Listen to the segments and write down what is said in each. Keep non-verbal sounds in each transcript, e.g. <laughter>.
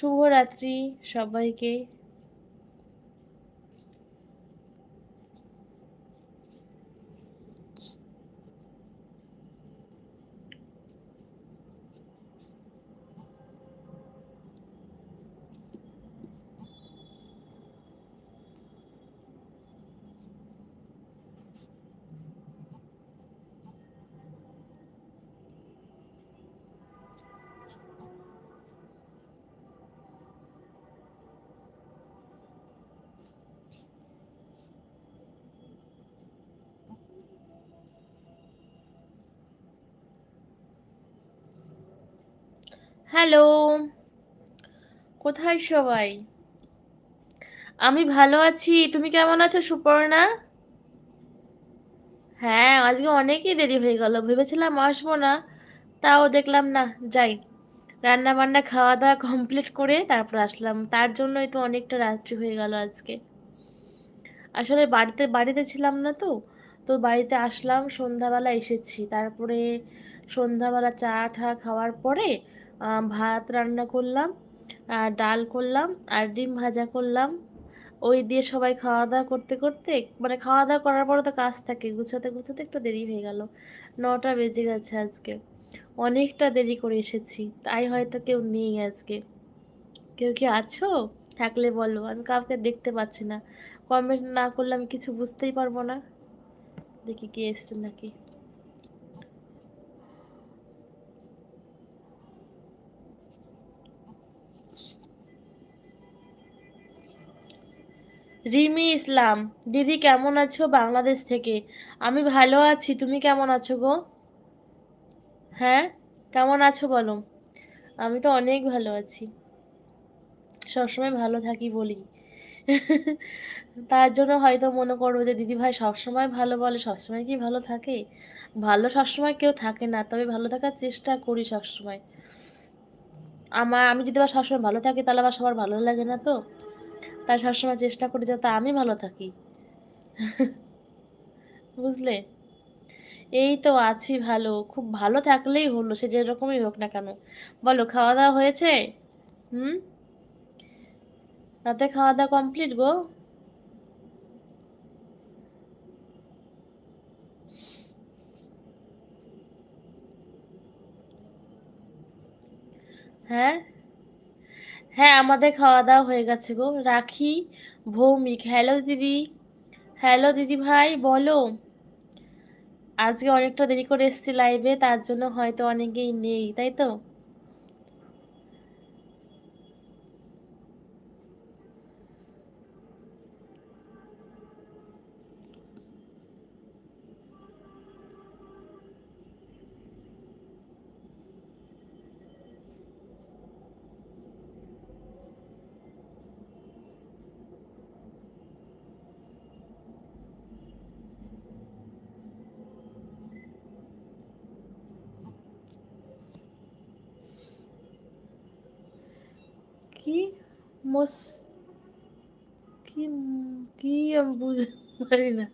শুভরাত্রি সবাইকে। হ্যালো। কোথায় সবাই? আমি ভালো আছি। তুমি কেমন আছো, সুপর্ণা? হ্যাঁ আজকে অনেকই দেরি হয়ে গেল। ভেবেছিলাম আসব না, তাও দেখলাম না, যাই। রান্না বান্না খাওয়া দাওয়া কমপ্লিট করে তারপর আসলাম। তার জন্যই তো অনেকটা রাত্রি হয়ে গেল আজকে। আসলে বাড়িতে বাড়িতে ছিলাম না তো তো বাড়িতে আসলাম, সন্ধ্যাবেলা এসেছি। তারপরে সন্ধ্যাবেলা চা ঠা খাওয়ার পরে ভাত রান্না করলাম আর ডাল করলাম আর ডিম ভাজা করলাম। ওই দিয়ে সবাই খাওয়া দাওয়া করতে করতে মানে খাওয়া দাওয়া করার পরে তো কাজ থাকে, গুছাতে গুছাতে একটু দেরি হয়ে গেল। নটা বেজে গেছে আজকে। অনেকটা দেরি করে এসেছি, তাই হয়তো কেউ নেই আজকে। কেউ কি আছো? থাকলে বলো, আমি কাউকে দেখতে পাচ্ছি না। কমেন্ট না করলে আমি কিছু বুঝতেই পারব না। দেখি কে এসছে নাকি। রিমি ইসলাম, দিদি কেমন আছো বাংলাদেশ থেকে? আমি ভালো আছি, তুমি কেমন আছো গো? হ্যাঁ কেমন আছো বলো? আমি তো অনেক ভালো আছি। সবসময় ভালো থাকি বলি। তার জন্য হয়তো মনে করব যে, দিদি ভাই সবসময় ভালো বলে, সবসময় কি ভালো থাকে? ভালো সবসময় কেউ থাকে না, তবে ভালো থাকার চেষ্টা করি সবসময়। আমার, আমি যদি আবার সবসময় ভালো থাকি, তাহলে আবার সবার ভালো লাগে না তো? তাই সবসময় চেষ্টা করি যাতে আমি ভালো থাকি। বুঝলে? এই তো আছি ভালো, খুব ভালো থাকলেই হলো, সে যেরকমই হোক না কেন। বলো খাওয়া দাওয়া হয়েছে? হুম? রাতে খাওয়া দাওয়া কমপ্লিট গো? হ্যাঁ? হ্যাঁ আমাদের খাওয়া দাওয়া হয়ে গেছে গো। রাখি, ভৌমিক, হ্যালো দিদি হ্যালো দিদি ভাই, বলো। আজকে অনেকটা দেরি করে এসছি লাইভে তার জন্য হয়তো অনেকেই নেই, তাই তো কি মোস কি কি আমি বুঝতে পারি না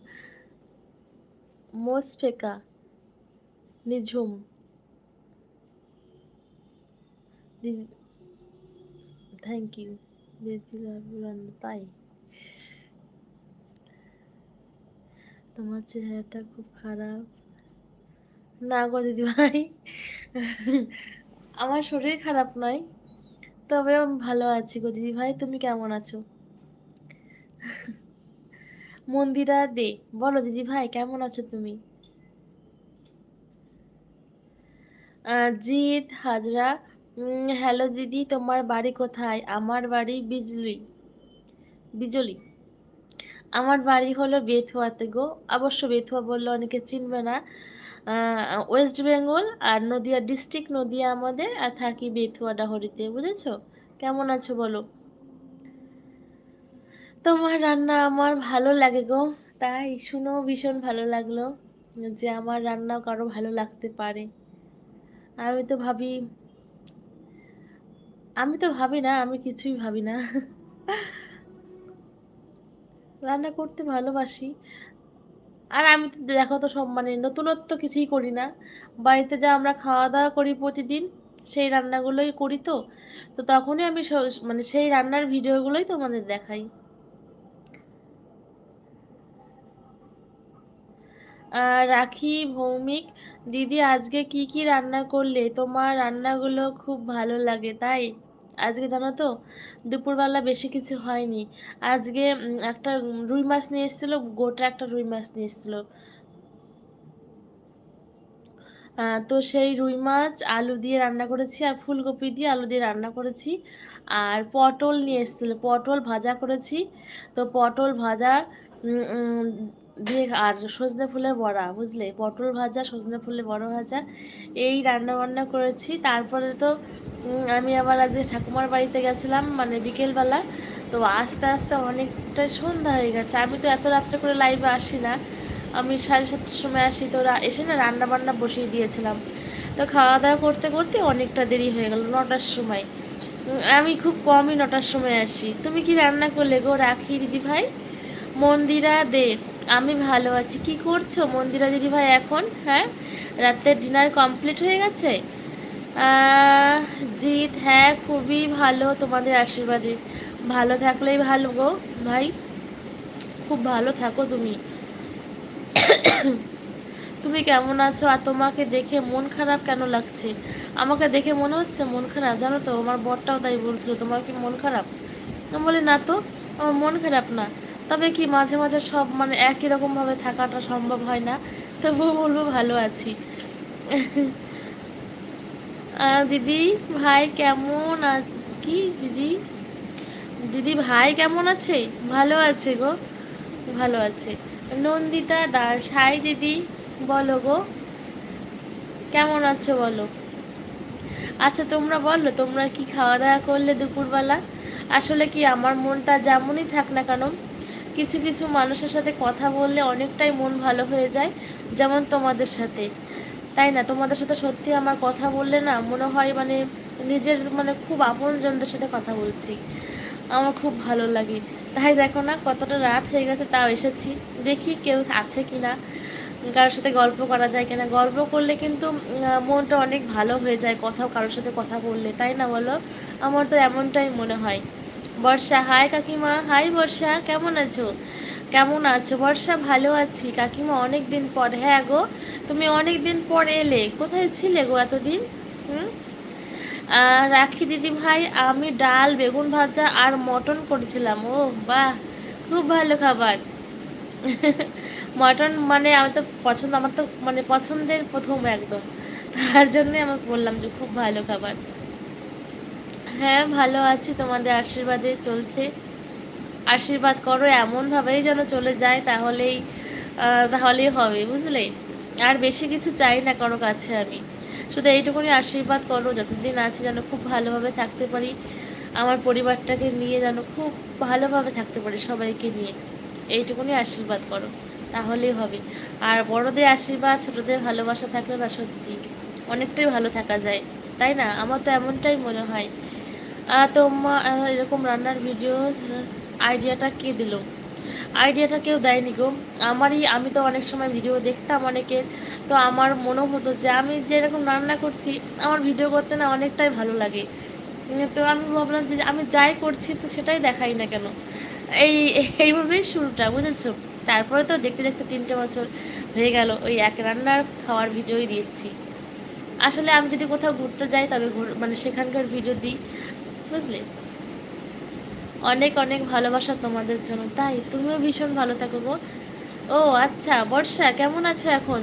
মোসফেকা, নিঝুম। থ্যাংক ইউ তাই তোমার চেহারাটা খুব খারাপ। না গো দিদি ভাই আমার শরীর খারাপ নয়। তবে আমি ভালো আছি গো দিদি ভাই, তুমি কেমন আছো? মন্দিরা দে, বলো দিদি ভাই, কেমন আছো তুমি? জিৎ হাজরা হ্যালো দিদি, তোমার বাড়ি কোথায়? আমার বাড়ি বিজলি বিজলি। আমার বাড়ি হলো বেথুয়াতে গো। অবশ্য বেথুয়া বললে অনেকে চিনবে না। ওয়েস্ট বেঙ্গল আর নদিয়া ডিস্ট্রিক্ট, নদিয়া আমাদের আর থাকি বেথুয়া ডাহরিতে বুঝেছ? কেমন আছো বলো? তোমার রান্না আমার ভালো লাগে গো। তাই শুনেও ভীষণ ভালো লাগল যে আমার রান্নাও কারও ভালো লাগতে পারে। আমি তো ভাবি, আমি তো ভাবি না, আমি কিছুই ভাবি না। <laughs> রান্না করতে ভালোবাসি। আর আমি তো দেখো তো সব মানে নতুনত্ব কিছুই করি না। বাড়িতে যা আমরা খাওয়া দাওয়া করি প্রতিদিন, সেই রান্নাগুলোই করি তো। তো তখনই আমি মানে সেই রান্নার ভিডিওগুলোই তোমাদের দেখাই। রাখি, ভৌমিক, দিদি আজকে কি কি রান্না করলে? তোমার রান্নাগুলো খুব ভালো লাগে, তাই? আজকে জানো তো? দুপুরবেলা বেশি কিছু হয়নি। আজকে একটা রুই মাছ নিয়ে এসেছিল, গোটা একটা রুই মাছ নিয়ে এসেছিল। তো সেই রুই মাছ আলু দিয়ে রান্না করেছি আর ফুলকপি দিয়ে আলু দিয়ে রান্না করেছি। আর পটল নিয়ে এসেছিল, পটল ভাজা করেছি। তো পটল ভাজা দিয়ে আর সজনে ফুলের বড়া, বুঝলে? পটল ভাজা, সজনে ফুলের বড়া ভাজা, এই রান্না বান্না করেছি। তারপরে তো আমি আবার আজকে ঠাকুমার বাড়িতে গেছিলাম মানে বিকেলবেলা। তো আস্তে আস্তে অনেকটা সন্ধ্যা হয়ে গেছে। আমি তো এত রাত্রে করে লাইভে আসি না। আমি সাড়ে সাতটার সময় আসি। তো এসে না রান্না বান্না বসিয়ে দিয়েছিলাম। তো খাওয়া দাওয়া করতে করতে অনেকটা দেরি হয়ে গেল, নটার সময়। আমি খুব কমই নটার সময় আসি। তুমি কি রান্না করলে গো রাখি দিদি ভাই মন্দিরা দে। আমি ভালো আছি। কি করছ মন্দিরা দিদি ভাই এখন? হ্যাঁ? রাতের ডিনার কমপ্লিট হয়ে গেছে? জিৎ হ্যাঁ খুবই ভালো তোমাদের আশীর্বাদে। ভালো থাকলেই ভালো গো ভাই। খুব ভালো থাকো তুমি। তুমি কেমন আছো? আর তোমাকে দেখে মন খারাপ কেন লাগছে? আমাকে দেখে মনে হচ্ছে মন খারাপ, জানো তো? আমার বরটাও তাই বলছিল, তোমার কি মন খারাপ? বলি, না তো, আমার মন খারাপ না। তবে কি মাঝে মাঝে সব মানে একই রকম ভাবে থাকাটা সম্ভব হয় না। তবুও বলব ভালো আছি। দিদি, ভাই কেমন কি দিদি? দিদি, ভাই কেমন আছে? ভালো আছে গো। ভালো আছে। নন্দিতা দাস, হাই দিদি, বলো গো। কেমন আছো বলো? আচ্ছা তোমরা বলো, তোমরা কি খাওয়া দাওয়া করলে দুপুরবেলা? আসলে কি আমার মনটা যেমনই থাক না কেন কিছু কিছু মানুষের সাথে কথা বললে অনেকটাই মন ভালো হয়ে যায়, যেমন তোমাদের সাথে। তাই না? তোমাদের সাথে সত্যি আমার কথা বললে না মনে হয় মানে নিজের মানে খুব আপনজনদের সাথে কথা বলছি। আমার খুব ভালো লাগে। তাই দেখো না কতটা রাত হয়ে গেছে, তাও এসেছি। দেখি কেউ আছে কি না কারোর সাথে গল্প করা যায় কিনা। গল্প করলে কিন্তু মনটা অনেক ভালো হয়ে যায়, কোথাও কারোর সাথে কথা বললে। তাই না বলো? আমার তো এমনটাই মনে হয়। বর্ষা, হাই কাকিমা, হাই বর্ষা, কেমন আছো? কেমন আছো? বর্ষা, ভালো আছি। কাকিমা অনেক দিন পর হ্যাঁ গো, তুমি অনেক দিন পর এলে। কোথায় ছিলে গো এতদিন? হুম? রাখি দিদি ভাই, আমি ডাল, বেগুন ভাজা আর মটন করেছিলাম। ও বাহ, খুব ভালো খাবার। <laughs> মটন মানে আমার তো পছন্দ, আমার তো মানে পছন্দের প্রথম একদম। তার জন্যে আমি বললাম যে খুব ভালো খাবার। হ্যাঁ ভালো আছি, তোমাদের আশীর্বাদে চলছে। আশীর্বাদ করো, এমনভাবেই যেন চলে যায়, তাহলেই তাহলেই হবে, বুঝলে? আর বেশি কিছু চাই না কারও কাছে আমি। শুধু এইটুকুনি আশীর্বাদ করো, যতদিন আছে যেন খুব ভালোভাবে থাকতে পারি। আমার পরিবারটাকে নিয়ে যেন খুব ভালোভাবে থাকতে পারি, সবাইকে নিয়ে। এইটুকুনি আশীর্বাদ করো, তাহলেই হবে। আর বড়দের আশীর্বাদ, ছোটদের ভালোবাসা থাকলে না সত্যি অনেকটাই ভালো থাকা যায়, তাই না? আমার তো এমনটাই মনে হয়। তোমার এরকম রান্নার ভিডিও আইডিয়াটা কে দিল? আইডিয়াটা কেউ দেয়নি গো। আমারই, আমি তো অনেক সময় ভিডিও দেখতাম অনেকের। তো আমার মনে হতো যে, আমি যেরকম রান্না করছি, আমার ভিডিও করতে না অনেকটাই ভালো লাগে। তো আমি ভাবলাম যে, আমি যাই করছি, তো সেটাই দেখাই না কেন? এই, এইভাবেই শুরুটা, বুঝেছ? তারপরে তো দেখতে দেখতে তিনটে বছর হয়ে গেল, ওই এক রান্নার খাওয়ার ভিডিওই দিচ্ছি আসলে আমি যদি কোথাও ঘুরতে যাই, তবে মানে সেখানকার ভিডিও দিই। বুঝলে? অনেক অনেক ভালোবাসা তোমাদের জন্য, তাই? তুমিও ভীষণ ভালো থাকো গো। ও আচ্ছা বর্ষা, কেমন আছো এখন?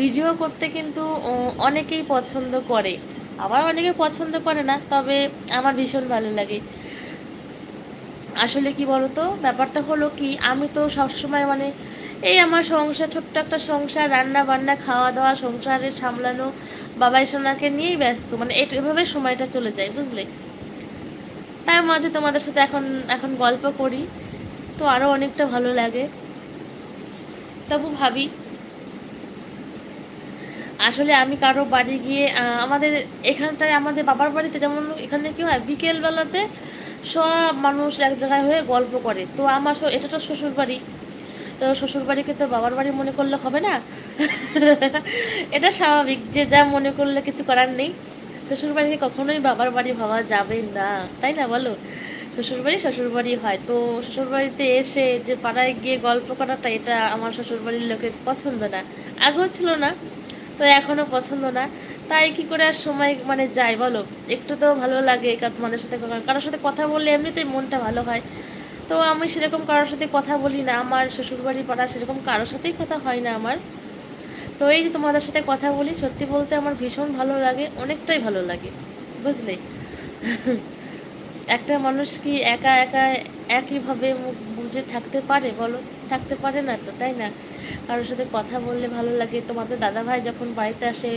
ভিডিও করতে কিন্তু অনেকেই পছন্দ করে। আবার অনেকে পছন্দ করে না, তবে আমার ভীষণ ভালো লাগে। আসলে কি বলতো, ব্যাপারটা হলো কি, আমি তো সবসময় মানে এই আমার সংসার, ছোট্ট একটা সংসার রান্না বান্না খাওয়া দাওয়া সংসারে সামলানো বাবাই সোনাকে নিয়েই ব্যস্ত। মানে এভাবে সময়টা চলে যায়, বুঝলে? তার মাঝে তোমাদের সাথে এখন এখন গল্প করি। তো আরও অনেকটা ভালো লাগে। তবু ভাবি, আসলে আমি কারও বাড়ি গিয়ে আমাদের এখানটায়, আমাদের বাবার বাড়িতে যেমন এখানে কি হয় বিকেল বেলাতে সব মানুষ এক জায়গায় হয়ে গল্প করে। তো আমার এটা তো শ্বশুর বাড়ি তো শ্বশুর বাড়িকে তো বাবার বাড়ি মনে করলে হবে না। এটা স্বাভাবিক যে যা মনে করলে কিছু করার নেই। শ্বশুর বাড়িকে কখনোই বাবার বাড়ি ভাবা যাবে না, তাই না বলো? শ্বশুরবাড়ি শ্বশুরবাড়ি হয়। তো শ্বশুরবাড়িতে এসে যে পাড়ায় গিয়ে গল্প করাটা, এটা আমার শ্বশুরবাড়ির লোকের পছন্দ না। আগেও ছিল না, তো এখনও পছন্দ না। তাই কি করে আর সময় মানে যায় বলো? একটু তো ভালো লাগে তোমাদের সাথে কারোর সাথে কথা বললে এমনিতেই মনটা ভালো হয়। তো আমি সেরকম কারোর সাথে কথা বলি না, আমার শ্বশুরবাড়ি পাড়া সেরকম কারোর সাথেই কথা হয় না আমার। তো এই যে তোমাদের সাথে কথা বলি, সত্যি বলতে আমার ভীষণ ভালো লাগে, অনেকটাই ভালো লাগে, বুঝলে? একটা মানুষ কি একা একা একইভাবে বুঝে থাকতে পারে বলো? থাকতে পারে না তো, তাই না? কারোর সাথে কথা বললে ভালো লাগে। তোমাদের দাদা ভাই যখন বাড়িতে আসে,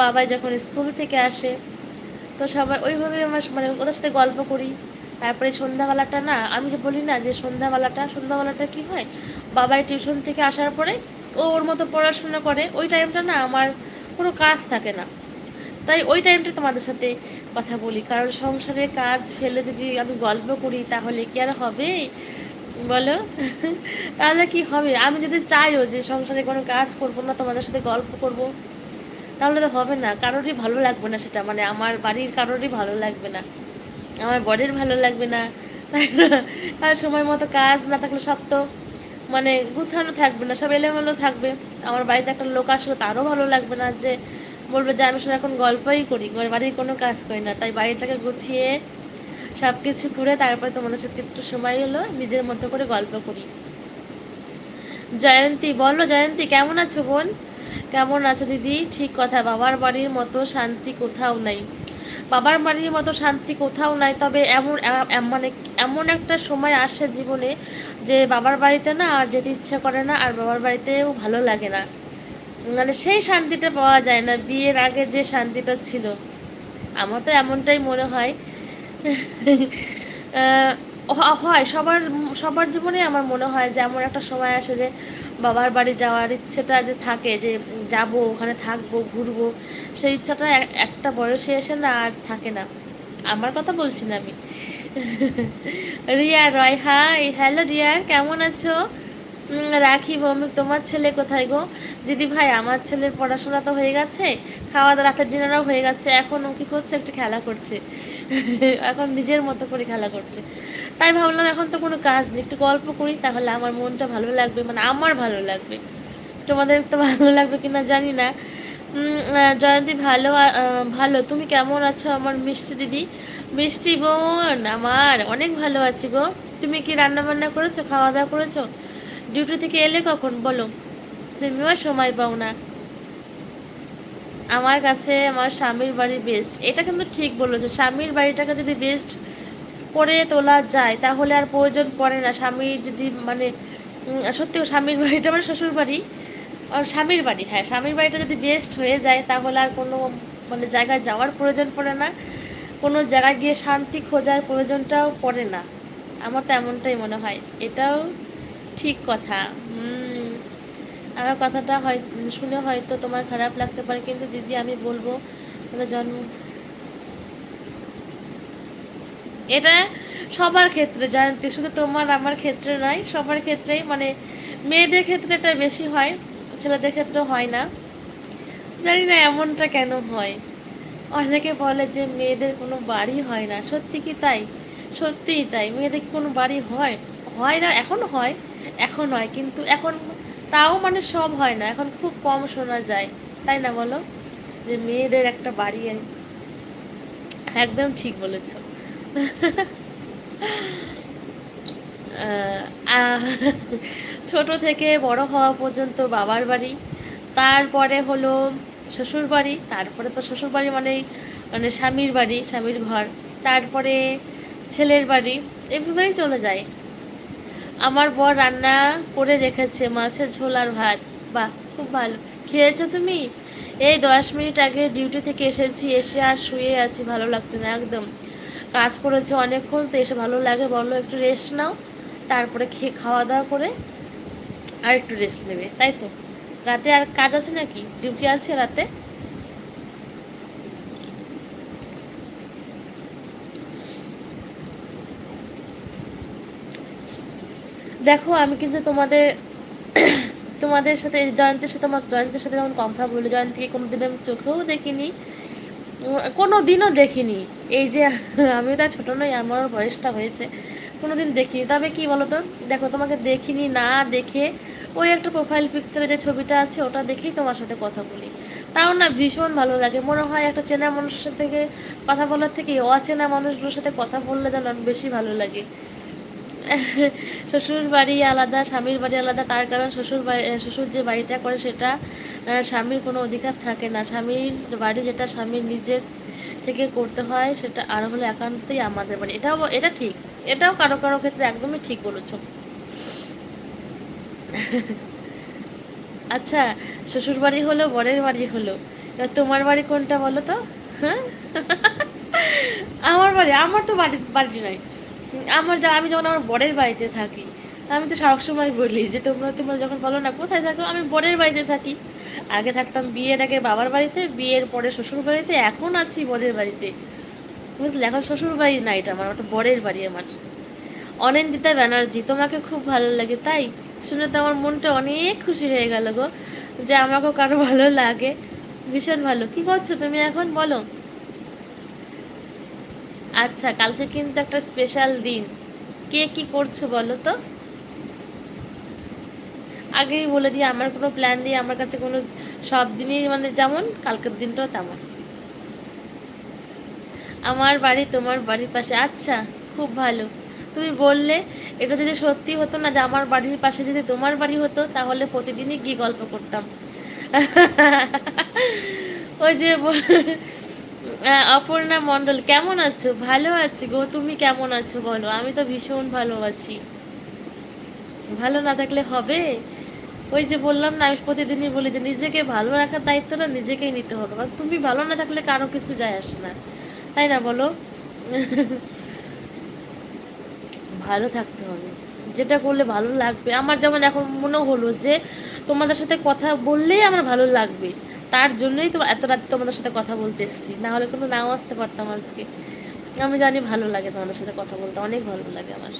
বাবাই যখন স্কুল থেকে আসে, তো সবাই ওইভাবে আমার মানে ওদের সাথে গল্প করি। তারপরে সন্ধ্যাবেলাটা না, আমি যে বলি না যে সন্ধ্যাবেলাটা সন্ধ্যাবেলাটা কি হয়? বাবাই টিউশন থেকে আসার পরে ও ওর মতো পড়াশোনা করে, ওই টাইমটা না আমার কোনো কাজ থাকে না। তাই ওই টাইমটা তোমাদের সাথে কথা বলি। কারণ সংসারে কাজ ফেলে যদি আমি গল্প করি, তাহলে কি আর হবে? বলো? <laughs> তাহলে কি হবে? আমি যদি চাইও যে সংসারে কোনো কাজ করব না, তোমাদের সাথে গল্প করব, তাহলে তো হবে না। কারোরই ভালো লাগবে না সেটা। মানে আমার বাড়ির কারোরই ভালো লাগবে না। আমার বডির ভালো লাগবে না। <laughs> তাই না? সময় মতো কাজ না থাকলে সব তো মানে গুছানো থাকবে না, সব এলোমেলো থাকবে। আমার বাড়িতে একটা লোক আসলো, তারও ভালো লাগবে না যে বলবে যে, আমি শুধু এখন গল্পই করি বাড়ির কোনো কাজ করি না। তাই বাড়িটাকে গুছিয়ে সব কিছু করে তারপরে তোমাদের সাথে একটু সময় হলো নিজের মতো করে গল্প করি। জয়ন্তী, বলো জয়ন্তী, কেমন আছো বোন? কেমন আছো দিদি? ঠিক কথা, বাবার বাড়ির মতো শান্তি কোথাও নাই। বাবার বাড়ির মতো শান্তি কোথাও নাই, তবে এমন মানে এমন একটা সময় আসে জীবনে যে বাবার বাড়িতে না আর যেতে ইচ্ছে করে না, আর বাবার বাড়িতেও ভালো লাগে না। মানে সেই শান্তিটা পাওয়া যায় না, বিয়ের আগে যে শান্তিটা ছিল। আমার তো এমনটাই মনে হয়। হয়, সবার সবার জীবনে আমার মনে হয় যে এমন একটা সময় আসে যে বাবার বাড়ি যাওয়ার ইচ্ছেটা যে থাকে, যে যাব, ওখানে থাকব, ঘুরবো, সেই ইচ্ছাটা একটা বয়সে এসে না আর থাকে না। আমার কথা বলছি না আমি। রিয়া, রয় হাই হ্যালো রিয়া, কেমন আছো? রাখি, বমি, তোমার ছেলে কোথায় গো? দিদি ভাই, আমার ছেলের পড়াশোনা তো হয়ে গেছে খাওয়া দাওয়া রাতের ডিনারও হয়ে গেছে, এখন ও কী করছে, একটু খেলা করছে। <laughs> এখন নিজের মতো করে খেলা করছে। তাই ভাবলাম এখন তো কোনো কাজ নেই। একটু গল্প করি, তাহলে আমার মনটা ভালো লাগবে মানে আমার ভালো লাগবে। তোমাদের তো ভালো লাগবে কিনা জানি না। জয়ন্তী ভালো ভালো। তুমি কেমন আছো আমার মিষ্টি দিদি? মিষ্টি বোন আমার, অনেক ভালো আছি গো। তুমি কি রান্না বান্না করেছ খাওয়া দাওয়া করেছ? ডিউটি থেকে এলে কখন? বলো। তুমিও সময় পাও না। আমার কাছে আমার স্বামীর বাড়ি বেস্ট এটা কিন্তু ঠিক বলেছ। স্বামীর বাড়িটাকে যদি বেস্ট করে তোলা যায়, তাহলে আর প্রয়োজন পড়ে না। স্বামীর যদি মানে সত্যি স্বামীর বাড়িটা মানে শ্বশুর বাড়ি। আর স্বামীর বাড়ি হ্যাঁ স্বামীর বাড়িটা যদি বেস্ট হয়ে যায়, তাহলে আর কোনো মানে জায়গায় যাওয়ার প্রয়োজন পড়ে না। কোনো জায়গায় গিয়ে শান্তি খোঁজার প্রয়োজনটাও পড়ে না। আমার তো এমনটাই মনে হয়। এটাও ঠিক কথা। আমার কথাটা হয়, শুনে হয়তো তোমার খারাপ লাগতে পারে, কিন্তু দিদি আমি বলব জন্ম। এটা সবার ক্ষেত্রে, জানতে, শুধু তোমার, আমার ক্ষেত্রে নয়, সবার ক্ষেত্রেই মানে মেয়েদের ক্ষেত্রে এটা বেশি হয়, ছেলেদের ক্ষেত্রে হয় না। জানি না এমনটা কেন হয়। অনেকে বলে যে মেয়েদের কোনো বাড়ি হয় না। সত্যি কি তাই? সত্যিই তাই। মেয়েদের কি কোনো বাড়ি হয়? হয় না, এখন হয় এখন হয়, কিন্তু এখন তাও মানে সব হয় না, এখন খুব কম শোনা যায়, তাই না বলো? যে মেয়েদের একটা বাড়ি একদম ঠিক বলেছ। ছোট থেকে বড় হওয়া পর্যন্ত বাবার বাড়ি, তারপরে হলো শ্বশুর বাড়ি, তারপরে তো শ্বশুর বাড়ি মানেই মানে স্বামীর বাড়ি, স্বামীর ঘর, তারপরে ছেলের বাড়ি, এভাবেই চলে যায়। আমার বর রান্না করে রেখেছে, মাছের ঝোল আর ভাত। বাহ, খুব ভালো। খেয়েছো তুমি? এই দশ মিনিট আগে ডিউটি থেকে এসেছি, এসে আর শুয়ে আছি, ভালো লাগছে না একদম। কাজ করেছে অনেকক্ষণ, তো এসে ভালো লাগে বলো একটু রেস্ট নাও, তারপরে খেয়ে খাওয়া দাওয়া করে আর একটু রেস্ট নেবে, তাই তো? রাতে আর কাজ আছে নাকি? ডিউটি আছে রাতে? দেখো, আমি কিন্তু তোমাদের তোমাদের সাথে, জয়ন্তের সাথে আমার, জয়ন্তের সাথে যেমন কথা বলি জয়ন্তীকে কোনোদিন আমি চোখেও দেখিনি কোনো দিনও দেখিনি। এই যে আমি তো ছোটো নই আমার বয়সটা হয়েছে কোনো দিন দেখিনি। তবে কি বলো তো দেখো, তোমাকে দেখিনি, না দেখে, ওই একটা প্রোফাইল পিকচারে যে ছবিটা আছে, ওটা দেখেই তোমার সাথে কথা বলি। তাও না ভীষণ ভালো লাগে। মনে হয় একটা চেনা মানুষের থেকে, কথা বলার থেকে অচেনা মানুষগুলোর সাথে কথা বললে যেন বেশি ভালো লাগে। শ্বশুর বাড়ি আলাদা, স্বামীর বাড়ি আলাদা, তার কারণ শ্বশুর বাড়ি শ্বশুর যে বাড়িটা করে সেটা স্বামীর কোনো অধিকার থাকে না। স্বামীর বাড়ি যেটা স্বামীর নিজের থেকে করতে হয়, সেটা আর হলো একান্তই আমাদের বাড়ি। এটাও, এটা ঠিক। এটাও কারও কারও ক্ষেত্রে একদমই ঠিক বলেছ। আচ্ছা শ্বশুর বাড়ি হলো, বরের বাড়ি হলো। তোমার বাড়ি কোনটা বলো তো? হ্যাঁ? আমার বাড়ি, আমার তো বাড়ি বাড়ি নয় আমার যা আমি যখন আমার বরের বাড়িতে থাকি, আমি তো সবসময় বলি যে, তোমরা তোমরা যখন বলো না কোথায় থাকো, আমি বরের বাড়িতে থাকি। আগে থাকতাম বিয়ের আগে বাবার বাড়িতে, বিয়ের পরে শ্বশুর বাড়িতে, এখন আছি বরের বাড়িতে। বুঝলে? এখন শ্বশুর বাড়ি না এটা আমার, ওটা বরের বাড়ি আমার। অনিন্দিতা ব্যানার্জি, তোমাকে খুব ভালো লাগে, তাই? শুনে তো আমার মনটা অনেক খুশি হয়ে গেল গো, যে আমাকেও কারও ভালো লাগে। ভীষণ ভালো। কি করছ তুমি এখন? বলো। আচ্ছা কালকে কিন্তু একটা স্পেশাল দিন। কে কি করছ বলো তো? আগেই বলে দিই, আমার কোনো প্ল্যান নেই, আমার কাছে কোনো সব দিনই মানে যেমন, কালকের দিনটাও তেমন। আমার বাড়ি, তোমার বাড়ির পাশে। আচ্ছা খুব ভালো। তুমি বললে, এটা যদি সত্যি হতো না যে আমার বাড়ির পাশে যদি তোমার বাড়ি হতো, তাহলে প্রতিদিনই গিয়ে গল্প করতাম। <laughs> ওই যে অপর্ণা মণ্ডল, কেমন আছো? ভালো আছি গো, তুমি কেমন আছো বলো? আমি তো ভীষণ ভালো আছি। ভালো না থাকলে হবে? ওই যে বললাম না, আমি প্রতিদিনই বলি যে নিজেকে ভালো রাখার দায়িত্বটা নিজেকেই নিতে হবে। কারণ তুমি ভালো না থাকলে কারও কিছু যায় আসে না। তাই না বলো? ভালো থাকতে হবে। যেটা করলে ভালো লাগবে। আমার যেমন এখন মনে হলো যে তোমাদের সাথে কথা বললেই আমার ভালো লাগবে। তার জন্যই তো এত রাত তোমাদের সাথে কথা বলতে এসেছি। না হলে কিন্তু নাও আসতে পারতাম আজকে। আমি জানি ভালো লাগে তোমাদের সাথে কথা বলতে, অনেক ভালো লাগে আমার।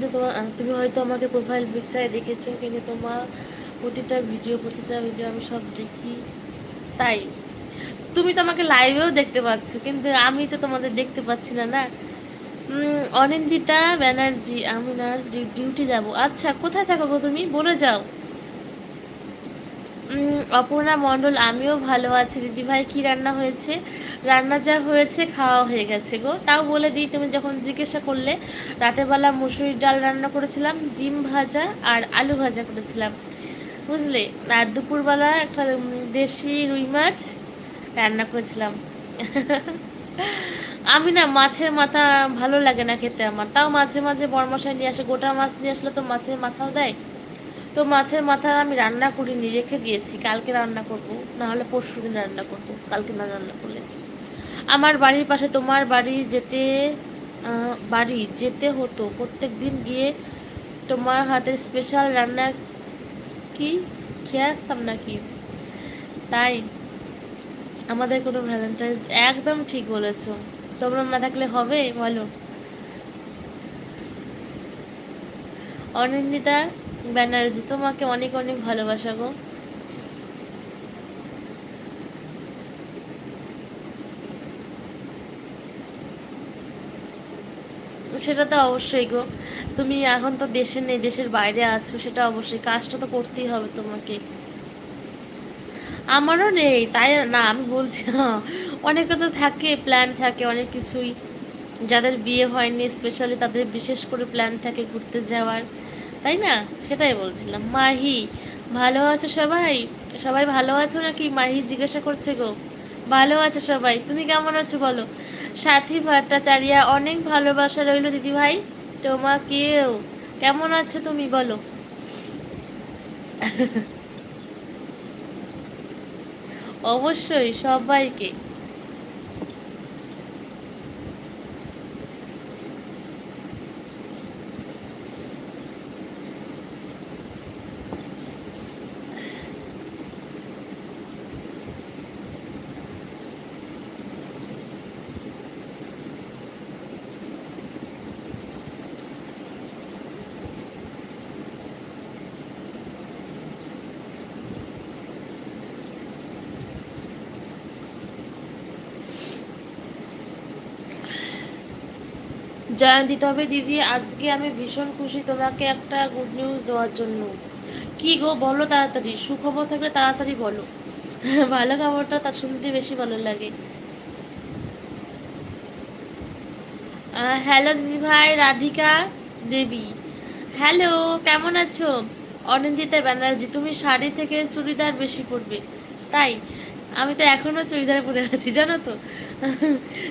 কিন্তু তোমার তুমি হয়তো আমাকে প্রোফাইল পিকচারে দেখেছ, কিন্তু তোমার প্রতিটা ভিডিও প্রতিটা ভিডিও আমি সব দেখি। তাই, তুমি তো আমাকে লাইভেও দেখতে পাচ্ছ, কিন্তু আমি তো তোমাদের দেখতে পাচ্ছি না না? অনিন্দিতা ব্যানার্জি, আমি নার্স ডিউটি যাব। আচ্ছা কোথায় থাকো গো তুমি? বলে যাও। অপর্ণা মণ্ডল, আমিও ভালো আছি। দিদি ভাই কি রান্না হয়েছে? রান্না যা হয়েছে খাওয়া হয়ে গেছে গো। তাও বলে দিই, তুমি যখন জিজ্ঞাসা করলে রাতের বেলা মুসুরির ডাল রান্না করেছিলাম, ডিম ভাজা আর আলু ভাজা করেছিলাম। বুঝলে? আর দুপুরবেলা একটা দেশি রুই মাছ রান্না করেছিলাম। <laughs> আমি না, মাছের মাথা ভালো লাগে না খেতে আমার। তাও মাঝে মাঝে বরমশাই নিয়ে আসে, গোটা মাছ নিয়ে আসলে তো মাছের মাথাও দেয়। তো মাছের মাথা আমি রান্না করিনি, রেখে দিয়েছি, কালকে রান্না করব না হলে পরশু দিন রান্না করব, কালকে না রান্না করলে। আমার বাড়ির পাশে তোমার বাড়ি যেতে বাড়ি যেতে হতো। প্রত্যেক দিন গিয়ে তোমার হাতের স্পেশাল রান্না কি খেয়ে আসতাম নাকি? তাই আমাদের কোনো ভ্যালেন্টাইন্স একদম ঠিক বলেছ। তোমরা না থাকলে হবে, বলো। অনিন্দিতা ব্যানার্জি, তোমাকে অনেক অনেক ভালোবাসা গো। সেটা তো অবশ্যই গো। তুমি এখন তো দেশে নেই দেশের বাইরে আছো সেটা অবশ্যই। কাজটা তো করতেই হবে তোমাকে। আমারও নেই তাই না? আমি বলছি <laughs> হ্যাঁ, অনেক কথা থাকে প্ল্যান থাকে অনেক কিছুই। যাদের বিয়ে হয়নি স্পেশালি তাদের বিশেষ করে প্ল্যান থাকে ঘুরতে যাওয়ার। তাই না? সেটাই বলছিলাম। মাহি ভালো আছো সবাই? সবাই ভালো আছো নাকি? মাহি জিজ্ঞাসা করছে গো। ভালো আছে সবাই। তুমি কেমন আছো বলো? সাথী ভট্টাচার্যা অনেক ভালোবাসা রইল দিদি ভাই তোমাকেও। কেমন আছো তুমি বলো? <laughs> অবশ্যই সবাইকে। জয়ন্তী তবে দিদি, আজকে আমি ভীষণ খুশি তোমাকে একটা গুড নিউজ দেওয়ার জন্য। কি গো, বলো তাড়াতাড়ি, সুখবর থাকলে তাড়াতাড়ি বলো। ভালো খবরটা তার শুনতে বেশি ভালো লাগে। হ্যালো দিদি ভাই, রাধিকা দেবী। হ্যালো কেমন আছো? অনিন্দিতা ব্যানার্জি, তুমি শাড়ি থেকে চুড়িদার বেশি পরবে। তাই আমি তো এখনও চুড়িদার পরে আছি, জানো তো?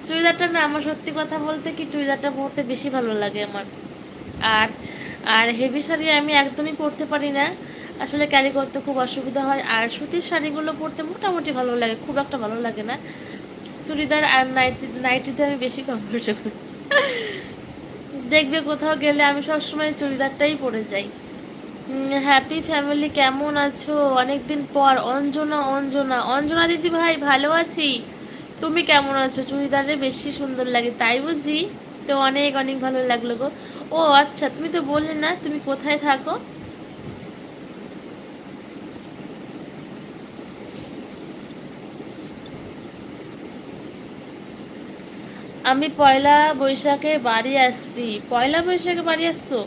চুড়িদারটা না, আমার সত্যি কথা বলতে কি চুড়িদারটা পরতে বেশি ভালো লাগে আমার। আর আর হেভি শাড়ি আমি একদমই পরতে পারি না। আসলে ক্যারি করতে খুব অসুবিধা হয়। আর সুতির শাড়িগুলো পরতে মোটামুটি ভালো লাগে, খুব একটা ভালো লাগে না। চুড়িদার আর নাইটি, নাইটিতে আমি বেশি কমফোর্টেবল দেখবে কোথাও গেলে আমি সবসময় চুড়িদারটাই পরে যাই। হ্যাপি ফ্যামিলি কেমন আছো? অনেকদিন পর, অঞ্জনা অঞ্জনা। অঞ্জনা দিদি ভাই, ভালো আছি? তুমি কেমন আছো? চুড়িদারে বেশি সুন্দর লাগে, তাই বুঝি? তো অনেক অনেক ভালো লাগল গো। ও আচ্ছা তুমি তো বললে না, তুমি কোথায় থাকো? আমি পয়লা বৈশাখে বাড়ি আসছি। পয়লা বৈশাখে বাড়ি আসছো?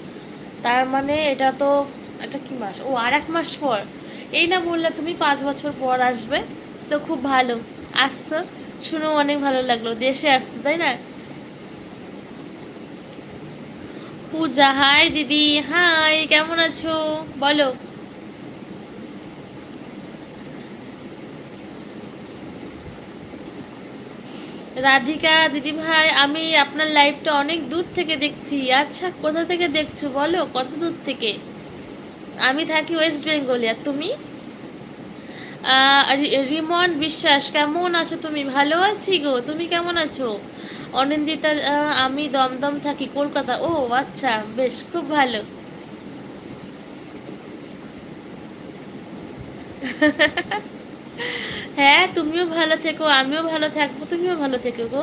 তার মানে এটা তো এটা কি মাস? ও আর এক মাস পর। এই না বললে তুমি পাঁচ বছর পর আসবে। তো খুব ভালো। আসছো। শুনো অনেক ভালো লাগল। দেশে আসছো, তাই না? পূজা, হাই দিদি, হাই, কেমন আছো? বলো। রাধিকা দিদি ভাই আমি আপনার লাইভটা অনেক দূর থেকে দেখছি। আচ্ছা কোথা থেকে দেখছ? বলো, কত দূর থেকে? আমি থাকি ওয়েস্ট বেঙ্গলে, আর তুমি? রিমন বিশ্বাস, কেমন আছো তুমি? ভালো আছি গো, তুমি কেমন আছো? অনিন্দিতা আমি দমদম থাকি, কলকাতা। ও আচ্ছা বেশ, খুব ভালো। <laughs> হ্যাঁ তুমিও ভালো থেকো, আমিও ভালো থাকব, তুমিও ভালো থেকো গো।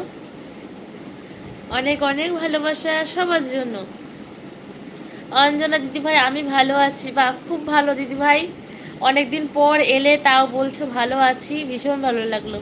অনেক অনেক ভালোবাসা সবার জন্য। অঞ্জনা দিদিভাই, আমি ভালো আছি বা খুব ভালো দিদিভাই। অনেকদিন পর এলে তাও বলছো ভালো আছি, ভীষণ ভালো লাগল।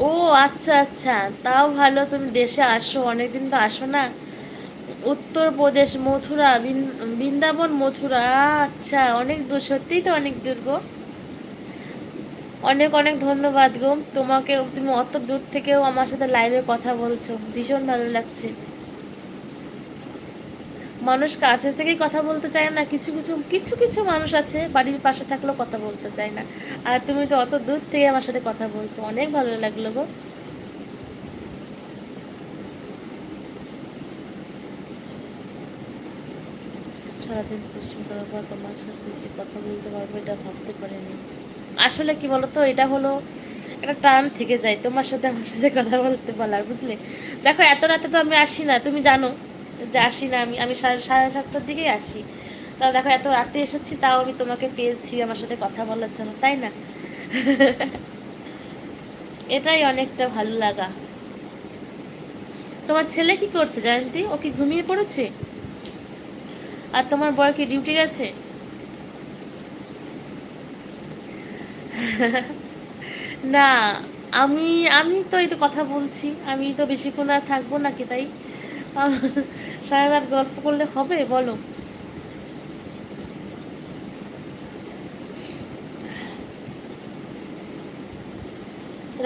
ও আচ্ছা আচ্ছা। তাও ভালো তুমি দেশে আসো, অনেকদিন তো আসো না। উত্তরপ্রদেশ, মথুরা বৃন্দাবন, মথুরা আচ্ছা অনেক দূর, সত্যিই তো অনেক দূর গো। অনেক অনেক ধন্যবাদ গো। তোমাকে তুমি অত দূর থেকেও আমার সাথে লাইভে কথা বলছো, ভীষণ ভালো লাগছে। মানুষ কাছে থেকেই কথা বলতে চায় না, কিছু কিছু কিছু কিছু মানুষ আছে বাড়ির পাশে থাকলেও কথা বলতে চায় না। আর তুমি তো অত দূর থেকে আমার সাথে কথা বলছো, অনেক ভালো লাগল গো। সারাদিন পরিশ্রম করার পর তোমার সাথে যে কথা বলতে পারব, এটা ভাবতে পারিনি। আসলে কি বলতো, এটা হলো একটা টান থেকে যায় তোমার সাথে আমার সাথে কথা বলতে বলার, বুঝলে? দেখো, এত রাতে তো আমি আসি না, তুমি জানো। যে আসি না, আমি আমি সাড়ে সাড়ে সাতটার দিকেই আসি। তাও দেখো, এত রাতে এসেছি, তাও আমি তোমাকে পেয়েছি আমার সাথে কথা বলার জন্য, তাই না? <laughs> এটাই অনেকটা ভালো লাগা। তোমার ছেলে কি করছে, জয়ন্তী? ও কি ঘুমিয়ে পড়েছে? আর তোমার বর কি ডিউটি গেছে? <laughs> না, আমি আমি তো এই তো কথা বলছি, আমি তো বেশিক্ষণ আর থাকব নাকি তাই? সারা রাত গল্প করলে হবে, বলো।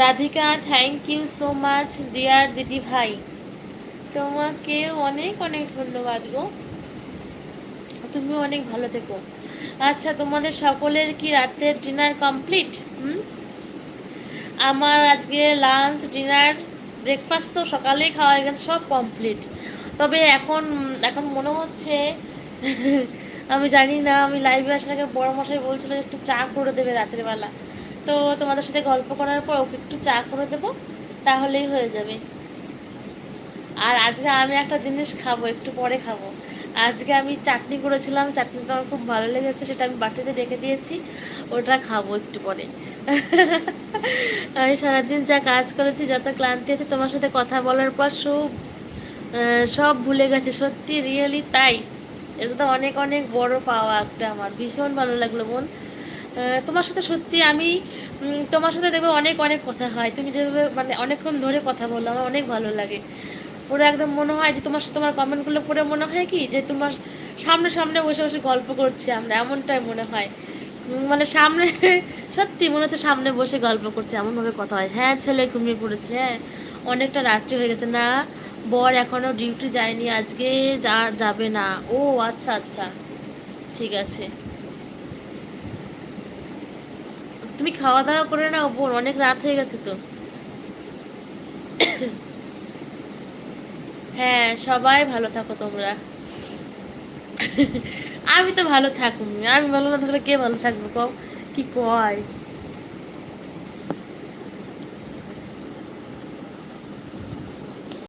Radhika thank you so much dear দিদি ভাই। তোমাকে অনেক অনেক ধন্যবাদ গো। তুমি অনেক ভালো থেকো। আচ্ছা তোমাদের সকলের কি রাতের ডিনার কমপ্লিট হুম? আমার আজকে লাঞ্চ ডিনার ব্রেকফাস্ট তো সকালেই খাওয়া গেছে, সব কমপ্লিট তবে এখন এখন মনে হচ্ছে, <laughs> আমি জানি না, আমি লাইভে আসার আগে বড় মশাই বলছিল একটু চা করে দেবে রাতের বেলা তো তোমাদের সাথে গল্প করার পর ওকে একটু চা করে দেবো, তাহলেই হয়ে যাবে। আর আজকে আমি একটা জিনিস খাব, একটু পরে খাব। আজকে আমি চাটনি করেছিলাম, চাটনিটা আমার খুব ভালো লেগেছে, সেটা আমি বাটিতে রেখে দিয়েছি, ওটা খাব একটু পরে। <laughs> আমি সারাদিন যা কাজ করেছি, যত ক্লান্তি আছে তোমার সাথে কথা বলার পর সব সব ভুলে গেছে, সত্যি রিয়েলি তাই। এটা তো অনেক অনেক বড় পাওয়া একটা আমার। ভীষণ ভালো লাগল, বোন। তোমার সাথে সত্যি আমি তোমার সাথে দেখবে অনেক অনেক কথা হয়। তুমি যেভাবে মানে অনেকক্ষণ ধরে কথা বলল, আমার অনেক ভালো লাগে। পুরো একদম মনে হয় যে তোমার তোমার কমেন্টগুলো পড়ে মনে হয় কি, যে তোমার সামনে সামনে বসে বসে গল্প করছি আমরা, এমনটাই মনে হয়। মানে সামনে, <laughs> সত্যি মনে হচ্ছে সামনে বসে গল্প করছি, এমনভাবে কথা হয়। হ্যাঁ ছেলে ঘুমিয়ে পড়েছে হ্যাঁ। অনেকটা রাত্রি হয়ে গেছে, না বর এখনও ডিউটি যায়নি, আজকে যা, যাবে না। ও আচ্ছা আচ্ছা। ঠিক আছে। তুমি খাওয়া দাওয়া করে নাও বোন, অনেক রাত হয়ে গেছে তো। হ্যাঁ সবাই ভালো থাকো তোমরা। আমি তো ভালো থাকুন, আমি ভালো না থাকলে কে ভালো থাকব কও? কি কয়?